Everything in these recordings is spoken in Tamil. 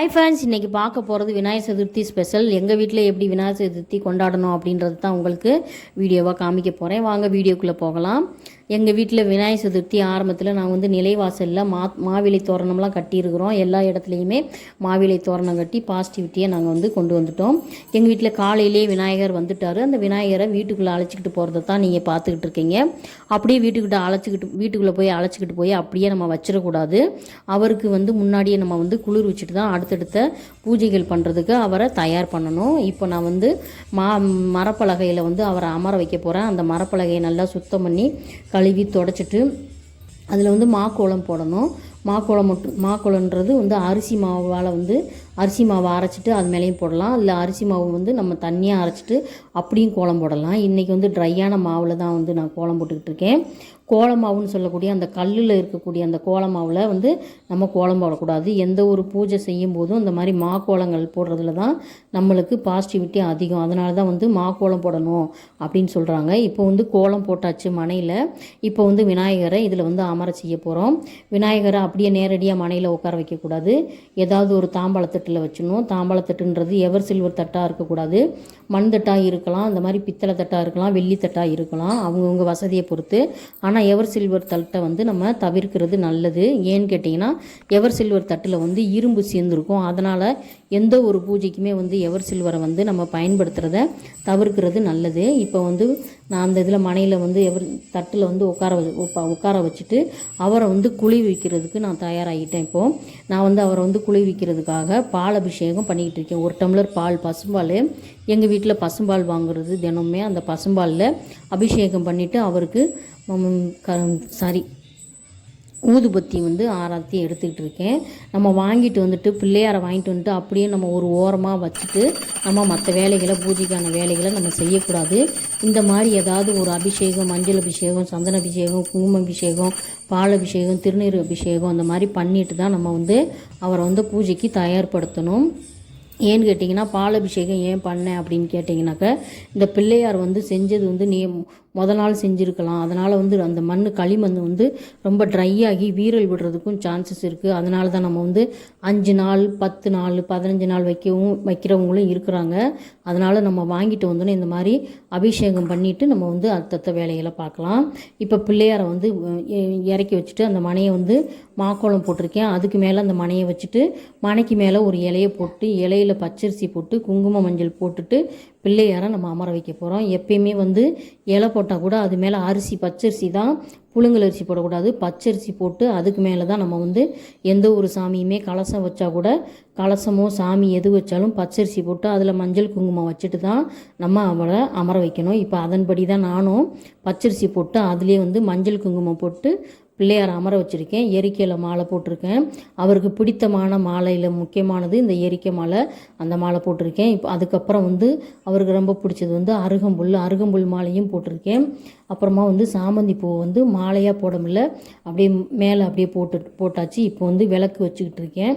ஹாய் ஃப்ரெண்ட்ஸ் இன்றைக்கி பார்க்க போகிறது விநாயகர் சதுர்த்தி ஸ்பெஷல் எங்கள் வீட்டில் எப்படி விநாயகர் சதுர்த்தி கொண்டாடணும் அப்படின்றது தான் உங்களுக்கு வீடியோவாக காமிக்க போகிறேன் வாங்க வீடியோக்குள்ளே போகலாம். எங்கள் வீட்டில் விநாயகர் சதுர்த்தி ஆரம்பத்தில் நான் வந்து நிலைவாசலில் மா மாவிலை தோரணம்லாம் கட்டியிருக்கிறோம். எல்லா இடத்துலையுமே மாவிலை தோரணம் கட்டி பாசிட்டிவிட்டியை நாங்கள் வந்து கொண்டு வந்துட்டோம். எங்கள் வீட்டில் காலையிலே விநாயகர் வந்துட்டார். அந்த விநாயகரை வீட்டுக்குள்ளே அழைச்சிக்கிட்டு போகிறத தான் நீங்கள் பார்த்துக்கிட்டு இருக்கீங்க. அப்படியே வீட்டுக்கிட்ட அழைச்சிக்கிட்டு வீட்டுக்குள்ளே போய் அழைச்சிக்கிட்டு போய் அப்படியே நம்ம வச்சிடக்கூடாது. அவருக்கு வந்து முன்னாடியே நம்ம வந்து குளிர் வச்சுட்டு தான் அடுத்தடுத்த பூஜைகள் பண்ணுறதுக்கு அவரை தயார் பண்ணணும். இப்போ நான் வந்து மா மரப்பலகையில் வந்து அவரை அமர வைக்க போகிறேன் அந்த மரப்பலகையை நல்லா சுத்தம் பண்ணி கழுவி தொடச்சிட்டு அதில் வந்து மாக்கோளம் போடணும். மாக்கோளம் மட்டும் மாக்கோளன்றது வந்து அரிசி மாவால் வந்து அரிசி மாவை அரைச்சிட்டு அது மேலேயும் போடலாம். இல்லை அரிசி மாவு வந்து நம்ம தண்ணியாக அரைச்சிட்டு அப்படியும் கோலம் போடலாம். இன்றைக்கி வந்து ட்ரையான மாவில் தான் வந்து நான் கோலம் போட்டுக்கிட்டு இருக்கேன். கோலமாவுன்னு சொல்லக்கூடிய அந்த கல்லில் இருக்கக்கூடிய அந்த கோலமாவில் வந்து நம்ம கோலம் போடக்கூடாது. எந்த ஒரு பூஜை செய்யும் போதும் இந்த மாதிரி மா கோலங்கள் போடுறதுல தான் நம்மளுக்கு பாசிட்டிவிட்டி அதிகம். அதனால தான் வந்து மா கோலம் போடணும் அப்படின்னு சொல்கிறாங்க இப்போ வந்து கோலம் போட்டாச்சு மனையில். இப்போ வந்து விநாயகரை இதில் வந்து அமர செய்ய போகிறோம் விநாயகரை அப்படியே நேரடியாக மனையில் உட்கார வைக்கக்கூடாது. ஏதாவது ஒரு தாம்பாளத்தட்டில் வச்சிடணும். தாம்பாளத்தட்டுன்றது எவர் சில்வர் தட்டாக இருக்கக்கூடாது. மண் தட்டாக இருக்கலாம். இந்த மாதிரி பித்தளை தட்டாக இருக்கலாம். வெள்ளி தட்டாக இருக்கலாம். அவங்கவுங்க வசதியை பொறுத்து. ஆனால் எவர் சில்வர் தட்டை வந்து நம்ம தவிர்க்கிறது நல்லது. ஏன்னு கேட்டிங்கன்னா எவர் சில்வர் தட்டில் வந்து இரும்பு சேர்ந்துருக்கும். அதனால் எந்த ஒரு பூஜைக்குமே வந்து எவர் சில்வரை வந்து நம்ம பயன்படுத்துகிறத தவிர்க்கிறது நல்லது. இப்போ வந்து நான் அந்த இதில் மனையில் வந்து எவர் தட்டில் வந்து உட்கார உட்கார வச்சுட்டு அவரை வந்து குழி வைக்கிறதுக்கு நான் தயாராகிட்டேன் இப்போது நான் வந்து அவரை வந்து குழி வைக்கிறதுக்காக பால் அபிஷேகம் பண்ணிக்கிட்டு இருக்கேன். ஒரு டம்ளர் பால் பசும்பால் எங்கள் வீட்டில் பசும்பால் வாங்குறது தினமுமே அந்த பசும்பாலில் அபிஷேகம் பண்ணிவிட்டு அவருக்கு சாரி. ஊதுபத்தி வந்து ஆராத்தி எடுத்துக்கிட்டு இருக்கேன். நம்ம வாங்கிட்டு வந்துட்டு பிள்ளையாரை வாங்கிட்டு வந்துட்டு அப்படியே நம்ம ஒரு ஓரமாக வச்சுட்டு நம்ம மற்ற வேலைகளை பூஜைக்கான வேலைகளை நம்ம செய்யக்கூடாது. இந்த மாதிரி ஏதாவது ஒரு அபிஷேகம் மஞ்சள் அபிஷேகம் சந்தன அபிஷேகம் குங்கும அபிஷேகம் பால் அபிஷேகம் திருநீர் அபிஷேகம் அந்த மாதிரி பண்ணிட்டு தான் நம்ம வந்து அவரை வந்து பூஜைக்கு தயார்படுத்தணும். ஏன்னு கேட்டிங்கன்னா பால் அபிஷேகம் ஏன் பண்ணேன் அப்படின்னு கேட்டிங்கனாக்க இந்த பிள்ளையார் வந்து செஞ்சது வந்து நீ முத நாள் செஞ்சுருக்கலாம். அதனால் வந்து அந்த மண் களிமண் வந்து ரொம்ப ட்ரை ஆகி வீரல் விடுறதுக்கும் சான்சஸ் இருக்குது அதனால தான் நம்ம வந்து அஞ்சு நாள் பத்து நாள் பதினஞ்சு நாள் வைக்கவும் வைக்கிறவங்களும் இருக்கிறாங்க. அதனால் நம்ம வாங்கிட்டு வந்தோன்னே இந்த மாதிரி அபிஷேகம் பண்ணிவிட்டு நம்ம வந்து அடுத்தடுத்த வேலைகளை பார்க்கலாம். இப்போ பிள்ளையாரை வந்து இறக்கி வச்சுட்டு அந்த மனையை வந்து மாக்கோளம் போட்டிருக்கேன். அதுக்கு மேலே அந்த மனையை வச்சுட்டு மனைக்கு மேலே ஒரு இலையை போட்டு இலையில பச்சரிசி போட்டு குங்கும மஞ்சள் போட்டுட்டு பிள்ளையாரை நம்ம அமர வைக்க போகிறோம் எப்பயுமே வந்து இலை போட்டால் கூட அது மேலே அரிசி பச்சரிசி தான். புழுங்கல் அரிசி போடக்கூடாது. பச்சரிசி போட்டு அதுக்கு மேலே தான் நம்ம வந்து எந்த ஒரு சாமியுமே கலசம் வச்சா கூட கலசமோ சாமி எது வச்சாலும் பச்சரிசி போட்டு அதில் மஞ்சள் குங்குமம் வச்சுட்டு தான் நம்ம அவரை அமர வைக்கணும். இப்போ அதன்படி தான் நானும் பச்சரிசி போட்டு அதுலேயே வந்து மஞ்சள் குங்குமம் போட்டு பிள்ளையார் அமர வச்சுருக்கேன். எரிக்கையில் மாலை போட்டிருக்கேன். அவருக்கு பிடித்தமான மாலையில் முக்கியமானது இந்த எரிக்கை மாலை. அந்த மாலை போட்டிருக்கேன். இப்போ அதுக்கப்புறம் வந்து அவருக்கு ரொம்ப பிடிச்சது வந்து அருகம்புல் அருகம்புல் மாலையும் போட்டிருக்கேன். அப்புறமா வந்து சாமந்தி பூ வந்து மாலையாக போட முடியல. அப்படியே மேலே அப்படியே போட்டு போட்டாச்சு. இப்போ வந்து விளக்கு வச்சுக்கிட்டு இருக்கேன்.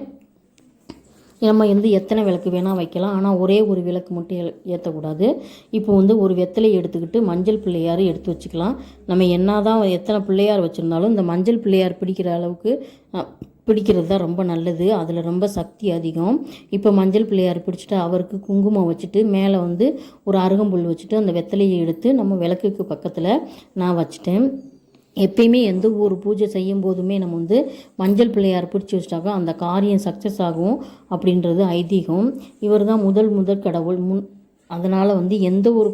நம்ம வந்து எத்தனை விளக்கு வேணால் வைக்கலாம். ஆனால் ஒரே ஒரு விளக்கு மட்டும் ஏற்றக்கூடாது இப்போ வந்து ஒரு வெத்தலையை எடுத்துக்கிட்டு மஞ்சள் பிள்ளையார் எடுத்து வச்சுக்கலாம். நம்ம என்ன தான் எத்தனை பிள்ளையார் வச்சுருந்தாலும் இந்த மஞ்சள் பிள்ளையார் பிடிக்கிற அளவுக்கு பிடிக்கிறது தான் ரொம்ப நல்லது. அதில் ரொம்ப சக்தி அதிகம். இப்போ மஞ்சள் பிள்ளையார் பிடிச்சிட்டு அவருக்கு குங்குமம் வச்சுட்டு மேலே வந்து ஒரு அருகம்புல் வச்சுட்டு அந்த வெத்தலையை எடுத்து நம்ம விளக்குக்கு பக்கத்தில் நான் வச்சுட்டேன். எப்பயுமே எந்த ஒரு பூஜை செய்யும் போதுமே நம்ம வந்து மஞ்சள் பிள்ளையார் பிடிச்சி வச்சிட்டாக்கா அந்த காரியம் சக்ஸஸ் ஆகும் அப்படின்றது ஐதீகம். இவர் தான் முதல் முதல் கடவுள். முன் அதனால் வந்து எந்த ஒரு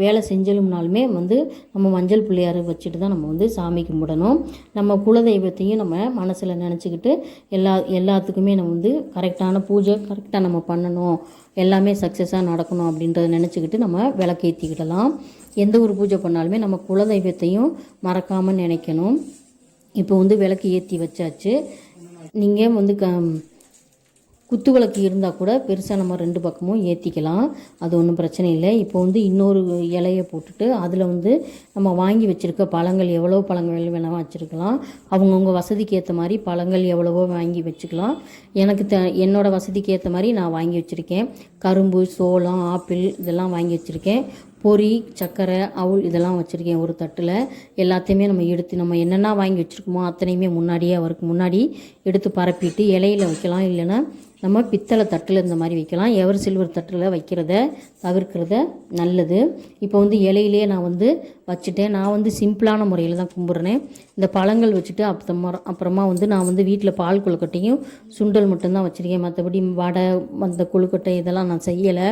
வேலை செஞ்சலும்னாலுமே வந்து நம்ம மஞ்சள் பிள்ளையார் வச்சுட்டு தான் நம்ம வந்து சாமி கும்பிடணும். நம்ம குலதெய்வத்தையும் நம்ம மனசில் நினச்சிக்கிட்டு எல்லா எல்லாத்துக்குமே நம்ம வந்து கரெக்டான பூஜை கரெக்டாக நம்ம பண்ணணும். எல்லாமே சக்ஸஸாக நடக்கணும் அப்படின்றத நினச்சிக்கிட்டு நம்ம விளக்கேற்றிக்கிடலாம் எந்த ஒரு பூஜை பண்ணாலுமே நம்ம குலதெய்வத்தையும் மறக்காமல் நினைக்கணும். இப்போ வந்து விளக்கு ஏற்றி வச்சாச்சு. நீங்கள் வந்து க குத்து விளக்கு இருந்தால் கூட பெருசாக நம்ம ரெண்டு பக்கமும் ஏற்றிக்கலாம் அது ஒன்றும் பிரச்சனை இல்லை. இப்போ வந்து இன்னொரு இலையை போட்டுட்டு அதில் வந்து நம்ம வாங்கி வச்சுருக்க பழங்கள் எவ்வளோ பழங்கள் வேணால் வச்சுருக்கலாம். அவங்கவுங்க வசதிக்கு ஏற்ற மாதிரி பழங்கள் எவ்வளவோ வாங்கி வச்சுக்கலாம். எனக்கு த என்னோடய வசதிக்கு ஏற்ற மாதிரி நான் வாங்கி வச்சுருக்கேன். கரும்பு சோளம் ஆப்பிள் இதெல்லாம் வாங்கி வச்சுருக்கேன். பொரி சர்க்கரை அவுள் இதெல்லாம் வச்சுருக்கேன். ஒரு தட்டில் எல்லாத்தையுமே நம்ம எடுத்து நம்ம என்னென்ன வாங்கி வச்சுருக்கோமோ அத்தனையுமே முன்னாடியே அவருக்கு முன்னாடி எடுத்து பரப்பிட்டு இலையில வைக்கலாம். இல்லைன்னா நம்ம பித்தளை தட்டில் இந்த மாதிரி வைக்கலாம். எவர் சில்வர் தட்டில் வைக்கிறத தவிர்க்கிறத நல்லது. இப்போ வந்து இலையிலே நான் வந்து வச்சுட்டேன். நான் வந்து சிம்பிளான முறையில் தான் கும்பிட்றேன். இந்த பழங்கள் வச்சுட்டு அப்புறமா அப்புறமா வந்து நான் வந்து வீட்டில் பால் கொழுக்கட்டையும் சுண்டல் மட்டும்தான் வச்சுருக்கேன். மற்றபடி வடை அந்த கொழுக்கட்டை இதெல்லாம் நான் செய்யலை.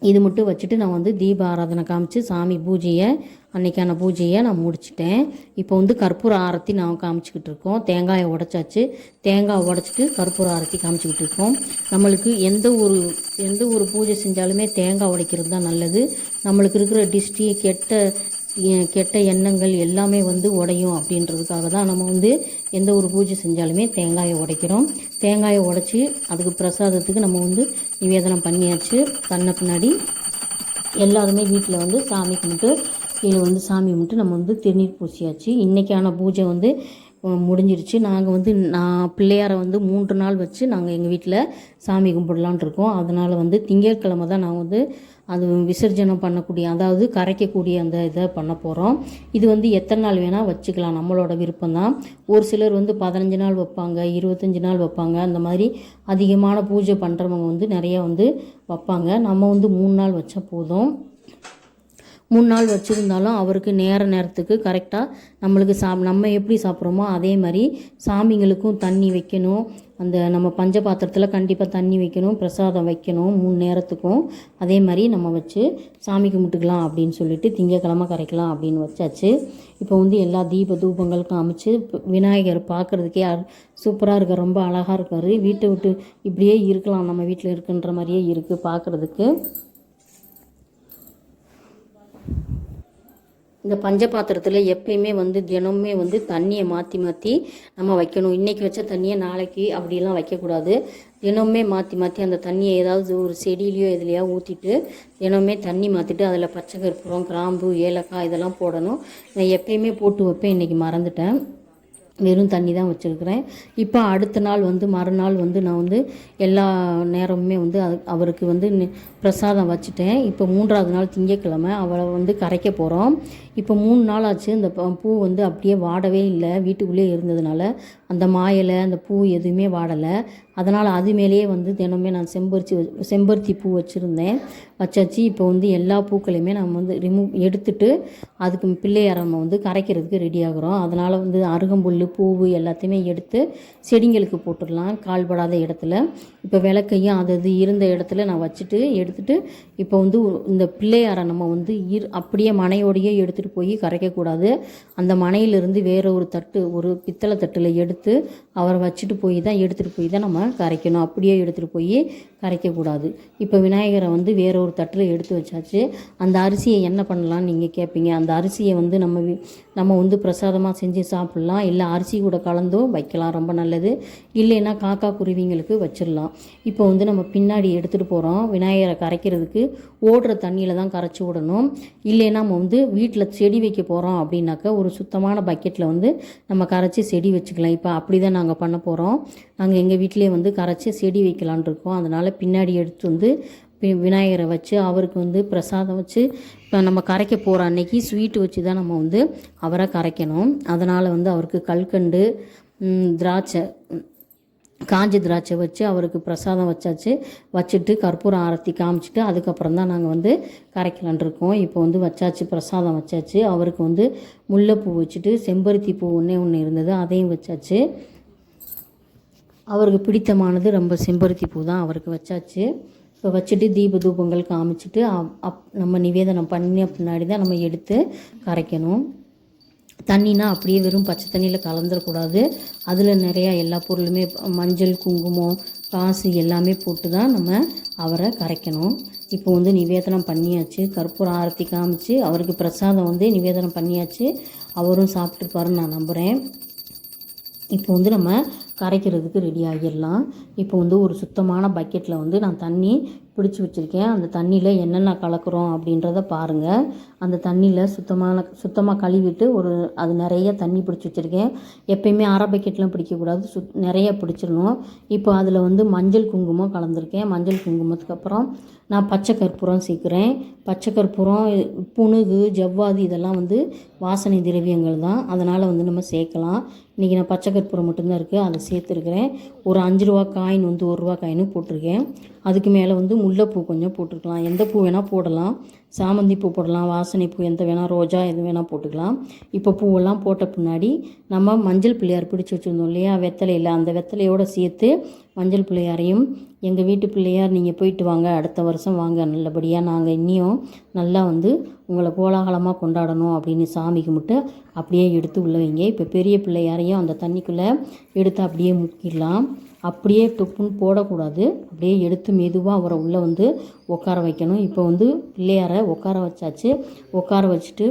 இது மட்டும் வச்சுட்டு நான் வந்து தீப ஆராதனை காமிச்சு சாமி பூஜையை அன்னைக்கான பூஜையை நான் முடிச்சிட்டேன். இப்போ வந்து கற்பூர ஆரத்தி நான் காமிச்சிக்கிட்டு இருக்கோம். தேங்காயை உடச்சாச்சு. தேங்காய் உடச்சிட்டு கற்பூர ஆரத்தி காமிச்சிக்கிட்டு இருக்கோம். நம்மளுக்கு எந்த ஒரு எந்த ஒரு பூஜை செஞ்சாலுமே தேங்காய் உடைக்கிறது தான் நல்லது. நம்மளுக்கு இருக்கிற டிஸ்டி கெட்ட கெட்ட எண்ணங்கள் எல்லாமே வந்து உடையும் அப்படின்றதுக்காக தான் நம்ம வந்து எந்த ஒரு பூஜை செஞ்சாலுமே தேங்காயை உடைக்கிறோம். தேங்காயை உடைச்சி அதுக்கு பிரசாதத்துக்கு நம்ம வந்து நிவேதனம் பண்ணியாச்சு. பண்ண பின்னாடி எல்லாருமே வீட்டில் வந்து சாமி கும்பிட்டு கீழே வந்து சாமி கும்பிட்டு நம்ம வந்து திருநீர் பூசியாச்சு. இன்றைக்கான பூஜை வந்து முடிஞ்சிருச்சு. நாங்கள் வந்து நான் பிள்ளையாரை வந்து மூன்று நாள் வச்சு நாங்கள் எங்கள் வீட்டில் சாமி கும்பிடலான் இருக்கோம். அதனால் வந்து திங்கட்கிழமை தான் நான் வந்து அது விசர்ஜனம் பண்ணக்கூடிய அதாவது கரைக்கக்கூடிய அந்த இதை பண்ண போகிறோம் இது வந்து எத்தனை நாள் வேணால் வச்சுக்கலாம் நம்மளோட விருப்பம் தான் ஒரு சிலர் வந்து பதினஞ்சு நாள் வைப்பாங்க இருபத்தஞ்சி நாள் வைப்பாங்க. அந்த மாதிரி அதிகமான பூஜை பண்ணுறவங்க வந்து நிறைய வந்து வைப்பாங்க. நம்ம வந்து மூணு நாள் வச்சா போதும். மூணு நாள் வச்சுருந்தாலும் அவருக்கு நேர நேரத்துக்கு கரெக்டாக நம்மளுக்கு சா நம்ம எப்படி சாப்பிட்றோமோ அதே மாதிரி சாமிங்களுக்கும் தண்ணி வைக்கணும். அந்த நம்ம பஞ்ச பாத்திரத்தில் கண்டிப்பாக தண்ணி வைக்கணும் பிரசாதம் வைக்கணும் மூணு நேரத்துக்கும். அதே மாதிரி நம்ம வச்சு சாமி கும்பிட்டுக்கலாம் அப்படின்னு சொல்லிட்டு திங்கக்கிழமை கரைக்கலாம் அப்படின்னு வச்சாச்சு. இப்போ வந்து எல்லா தீப தூபங்களுக்கும் அமைச்சு விநாயகர் பார்க்குறதுக்கே சூப்பராக இருக்கார் ரொம்ப அழகாக இருக்கார். வீட்டை விட்டு இப்படியே இருக்கலாம். நம்ம வீட்டில் இருக்குன்ற மாதிரியே இருக்குது பார்க்குறதுக்கு இந்த பஞ்ச பாத்திரத்தில் எப்பயுமே வந்து தினமுமே வந்து தண்ணியை மாற்றி மாற்றி நம்ம வைக்கணும். இன்றைக்கி வச்ச தண்ணியை நாளைக்கு அப்படிலாம் வைக்கக்கூடாது. தினமுமே மாற்றி மாற்றி அந்த தண்ணியை ஏதாவது ஒரு செடியிலையோ எதுலையோ ஊற்றிட்டு தினமுமே தண்ணி மாற்றிட்டு அதில் பச்சை கற்பூரம் கிராம்பு ஏலக்காய் இதெல்லாம் போடணும். நான் எப்பயுமே போட்டு வைப்பேன். இன்றைக்கி மறந்துட்டேன். வெறும் தண்ணி தான் வச்சுருக்கிறேன். இப்போ அடுத்த நாள் வந்து மறுநாள் வந்து நான் வந்து எல்லா நேரமுமே வந்து அவருக்கு வந்து பிரசாதம் வச்சுட்டேன். இப்போ மூன்றாவது நாள் திங்கக்கிழமை அவளை வந்து கரைக்க போகிறோம் இப்போ மூணு நாள் ஆச்சு இந்த ப- பூ வந்து அப்படியே வாடவே இல்லை. வீட்டுக்குள்ளேயே இருந்ததுனால அந்த மாயலை அந்த பூ எதுவுமே வாடலை. அதனால் அது மேலேயே வந்து தினமே நான் செம்பருத்தி செம்பருத்தி பூ வச்சுருந்தேன். வச்சாச்சு. இப்போ வந்து எல்லா பூக்களையுமே நம்ம வந்து ரிமூவ் எடுத்துட்டு அதுக்கு பிள்ளையார நம்ம வந்து கரைக்கிறதுக்கு ரெடி ஆகுறோம். அதனால் வந்து அருகம்புல் பூவு எல்லாத்தையுமே எடுத்து செடிங்களுக்கு போட்டுடலாம். கால்படாத இடத்துல. இப்போ விளக்கையும் அது அது இருந்த இடத்துல நான் வச்சுட்டு எடுத்துகிட்டு இப்போ வந்து இந்த பிள்ளையாரை நம்ம வந்து இரு அப்படியே மனையோடையே எடுத்துகிட்டு போய் கரைக்கக்கூடாது. அந்த மனையிலிருந்து வேற ஒரு தட்டு ஒரு பித்தளை தட்டில் எடுத்து அவரை வச்சுட்டு போய் தான் எடுத்துகிட்டு போய் தான் நம்ம கரைக்கணும். அப்படியே எடுத்துகிட்டு போய் கரைக்கக்கூடாது. இப்போ விநாயகரை வந்து வேற ஒரு தட்டில் எடுத்து வச்சாச்சு. அந்த அரிசியை என்ன பண்ணலாம்னு நீங்கள் கேட்பீங்க அந்த அரிசியை வந்து நம்ம நம்ம வந்து பிரசாதமாக செஞ்சு சாப்பிட்லாம். இல்லை அரிசி கூட கலந்தோ வைக்கலாம். ரொம்ப நல்லது. இல்லைன்னா காக்கா குருவிங்களுக்கு வச்சிடலாம். இப்போ வந்து நம்ம பின்னாடி எடுத்துகிட்டு போகிறோம் விநாயகரை கரைக்கிறதுக்கு ஓடுற தண்ணியில் தான் கரைச்சி விடணும். இல்லைன்னா நம்ம வந்து வீட்டில் செடி வைக்க போகிறோம் அப்படின்னாக்கா ஒரு சுத்தமான பக்கெட்டில் வந்து நம்ம கரைச்சி செடி வச்சுக்கலாம். இப்போ அப்படி தான் நாங்கள் பண்ண போகிறோம் நாங்கள் எங்கள் வீட்டிலேயே வந்து கரைச்சி செடி வைக்கலான் இருக்கோம். அதனால் பின்னாடி எடுத்து வந்து விநாயகரை வச்சு அவருக்கு வந்து பிரசாதம் வச்சு இப்போ நம்ம கரைக்க போகிற அன்னைக்கு ஸ்வீட்டு வச்சு தான் நம்ம வந்து அவரை கரைக்கணும். அதனால் வந்து அவருக்கு கல்கண்டு திராட்சை காஞ்சி காஞ்ச திராட்சை வச்சு அவருக்கு பிரசாதம் வச்சாச்சு. வச்சுட்டு கற்பூரம் ஆரத்தி காமிச்சிட்டு அதுக்கப்புறம் தான் நாங்கள் வந்து கரைக்கலான் இருக்கோம். இப்போ வந்து வச்சாச்சு பிரசாதம் வச்சாச்சு. அவருக்கு வந்து முல்லைப்பூ வச்சுட்டு செம்பருத்தி பூ ஒன்றே ஒன்று இருந்தது. அதையும் வச்சாச்சு. அவருக்கு பிடித்தமானது ரொம்ப செம்பருத்தி பூ தான் அவருக்கு வச்சாச்சு. இப்போ வச்சுட்டு தீப தூபங்கள் காமிச்சிட்டு அப் அப் நம்ம நிவேதனம் பண்ணி பின்னாடி தான் நம்ம எடுத்து கரைக்கணும். தண்ணினா அப்படியே வெறும் பச்சை தண்ணியில் கலந்துடக்கூடாது அதில் நிறையா எல்லா பொருளுமே மஞ்சள் குங்குமம் காசு எல்லாமே போட்டு தான் நம்ம அவரை கரைக்கணும். இப்போ வந்து நிவேதனம் பண்ணியாச்சு. கற்பூர ஆரத்தி காமிச்சு அவருக்கு பிரசாதம் வந்து நிவேதனம் பண்ணியாச்சு. அவரும் சாப்பிட்டுருப்பாருன்னு நான் நம்புகிறேன் இப்போ வந்து நம்ம கரைக்கிறதுக்கு ரெடி ஆகிடலாம் இப்போ வந்து ஒரு சுத்தமான பக்கெட்டில் வந்து நான் தண்ணி பிடிச்சி வச்சுருக்கேன். அந்த தண்ணியில் என்னென்ன கலக்கிறோம் அப்படின்றத பாருங்கள் அந்த தண்ணியில் சுத்தமான சுத்தமாக கழுவிட்டு ஒரு அது நிறைய தண்ணி பிடிச்சி வச்சுருக்கேன். எப்பயுமே அரை பக்கெட்லாம் பிடிக்கக்கூடாது. சுத் நிறைய பிடிச்சிடணும். இப்போ அதில் வந்து மஞ்சள் குங்குமம் கலந்துருக்கேன். மஞ்சள் குங்குமத்துக்கு அப்புறம் நான் பச்சை கற்பூரம் சேர்க்குறேன். பச்சை கற்பூரம் புணுகு ஜவ்வாது இதெல்லாம் வந்து வாசனை திரவியங்கள் தான். அதனால் வந்து நம்ம சேர்க்கலாம். இன்றைக்கி நான் பச்சை கற்பூரம் மட்டும்தான் இருக்குது அதை சேர்த்துருக்குறேன். ஒரு அஞ்சு ரூபா காயின் வந்து ஒரு ரூபா காயினும் போட்டிருக்கேன். அதுக்கு மேலே வந்து முல்லைப்பூ கொஞ்சம் போட்டிருக்கலாம். எந்த பூ வேணால் போடலாம். சாமந்தி பூ போடலாம் வாசனை பூ எந்த வேணால் ரோஜா எது வேணால் போட்டுக்கலாம். இப்போ பூவெல்லாம் போட்ட பின்னாடி நம்ம மஞ்சள் பிள்ளையார் பிடிச்சி வச்சுருந்தோம் இல்லையா? வெத்தலையில். அந்த வெத்தலையோடு சேர்த்து மஞ்சள் பிள்ளையாரையும் எங்கள் வீட்டு பிள்ளையார் நீங்கள் போயிட்டு வாங்க அடுத்த வருஷம் வாங்க. நல்லபடியாக நாங்கள் இன்னியும் நல்லா வந்து உங்களை கோலாகலமாக கொண்டாடணும் அப்படின்னு சாமி கும்பிட்டு அப்படியே எடுத்து உள்ள வைங்க இப்போ பெரிய பிள்ளையாரையும் அந்த தண்ணிக்குள்ளே எடுத்து அப்படியே முக்கிடலாம் அப்படியே டொப்புன்னு போடக்கூடாது. அப்படியே எடுத்து மெதுவாக அவரை உள்ளே வந்து உட்கார வைக்கணும். இப்போ வந்து பிள்ளையாரை உட்கார வச்சாச்சு. உட்கார வச்சுட்டு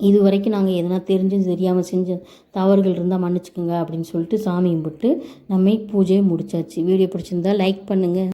இது வரைக்கும் நாங்கள் எதனா தெரிஞ்சும் தெரியாமல் செஞ்ச தவறுகள் இருந்தால் மன்னிச்சுக்கோங்க அப்படின்னு சொல்லிட்டு சாமி கும்பிட்டு நம்ம பூஜையை முடிச்சாச்சு. வீடியோ பிடிச்சிருந்தா லைக் பண்ணுங்கள்